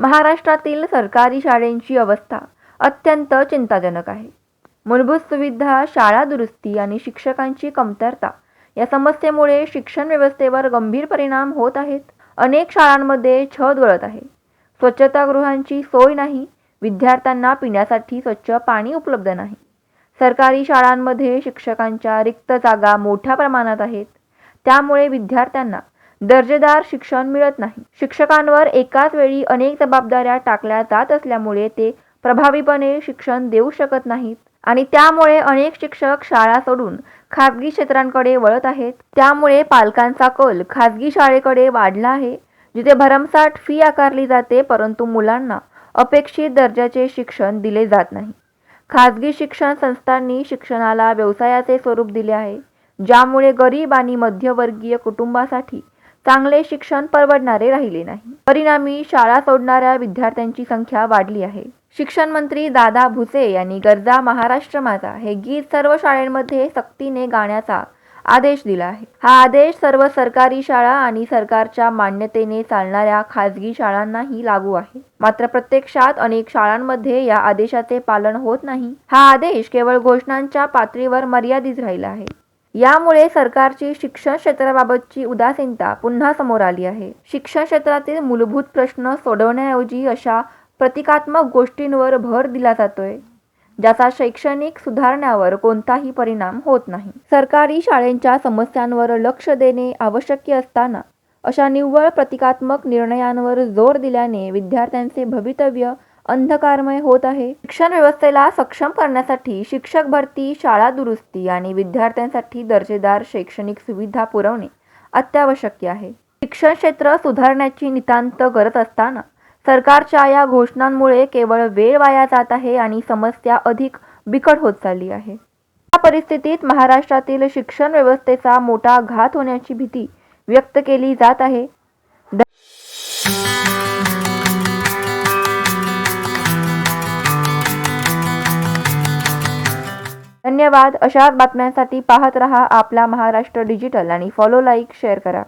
महाराष्ट्रातील सरकारी शाळेंची अवस्था अत्यंत चिंताजनक आहे. मूलभूत सुविधा शाळा दुरुस्ती आणि शिक्षकांची कमतरता या समस्येमुळे शिक्षण व्यवस्थेवर गंभीर परिणाम होत आहेत. अनेक शाळांमध्ये छत गळत आहे. स्वच्छतागृहांची सोय नाही. विद्यार्थ्यांना पिण्यासाठी स्वच्छ पाणी उपलब्ध नाही. सरकारी शाळांमध्ये शिक्षकांच्या रिक्त जागा मोठ्या प्रमाणात आहेत. त्यामुळे विद्यार्थ्यांना दर्जेदार शिक्षण मिळत नाही. शिक्षकांवर एकाच वेळी अनेक जबाबदाऱ्या टाकल्या जात असल्यामुळे ते प्रभावीपणे शिक्षण देऊ शकत नाहीत आणि त्यामुळे अनेक शिक्षक शाळा सोडून खाजगी क्षेत्रांकडे वळत आहेत. त्यामुळे पालकांचा कल खाजगी शाळेकडे वाढला आहे जिथे भरमसाठ फी आकारली जाते परंतु मुलांना अपेक्षित दर्जाचे शिक्षण दिले जात नाही. खाजगी शिक्षण संस्थांनी शिक्षणाला व्यवसायाचे स्वरूप दिले आहे ज्यामुळे गरीब आणि मध्यवर्गीय कुटुंबासाठी चांगले शिक्षण परवडणारे राहिले नाही. परिणामी शाळा सोडणाऱ्या विद्यार्थ्यांची संख्या वाढली आहे. शिक्षण मंत्री दादा भुसे यांनी गरजा महाराष्ट्र माझा हे गीत सर्व शाळांमध्ये सक्तीने गाण्याचा आदेश दिला आहे. हा आदेश सर्व सरकारी शाळा आणि सरकारच्या मान्यतेने चालणाऱ्या खाजगी शाळांनाही लागू आहे. मात्र प्रत्यक्षात अनेक शाळांमध्ये या आदेशाचे पालन होत नाही. हा आदेश केवळ घोषणांच्या पातळीवर मर्यादित राहिला आहे. यामुळे सरकारची शिक्षण क्षेत्राबाबतची उदासीनता पुन्हा समोर आली आहे. शिक्षण क्षेत्रातील मूलभूत प्रश्न सोडवण्याऐवजी अशा प्रतिकात्मक गोष्टींवर भर दिला जातोय ज्याचा शैक्षणिक सुधारण्यावर कोणताही परिणाम होत नाही. सरकारी शाळेंच्या समस्यांवर लक्ष देणे आवश्यक असताना अशा निव्वळ प्रतिकात्मक निर्णयांवर जोर दिल्याने विद्यार्थ्यांचे भवितव्य अंधकारमय होत आहे. शिक्षण व्यवस्थेला सक्षम करण्यासाठी शिक्षक भरती शाळा दुरुस्ती आणि विद्यार्थ्यांसाठी दर्जेदार शैक्षणिक सुविधा पुरवणे अत्यावश्यक आहे. शिक्षण क्षेत्र सुधारण्याची नितांत गरज असताना सरकारच्या या घोषणांमुळे केवळ वेळ वाया जात आहे आणि समस्या अधिक बिकट होत चालली आहे. या परिस्थितीत महाराष्ट्रातील शिक्षण व्यवस्थेचा मोठा घात होण्याची भीती व्यक्त केली जात आहे. धन्यवाद. अशाच बातम्यांसाठी पाहत रहा आपला महाराष्ट्र डिजिटल आणि फॉलो लाईक शेअर करा.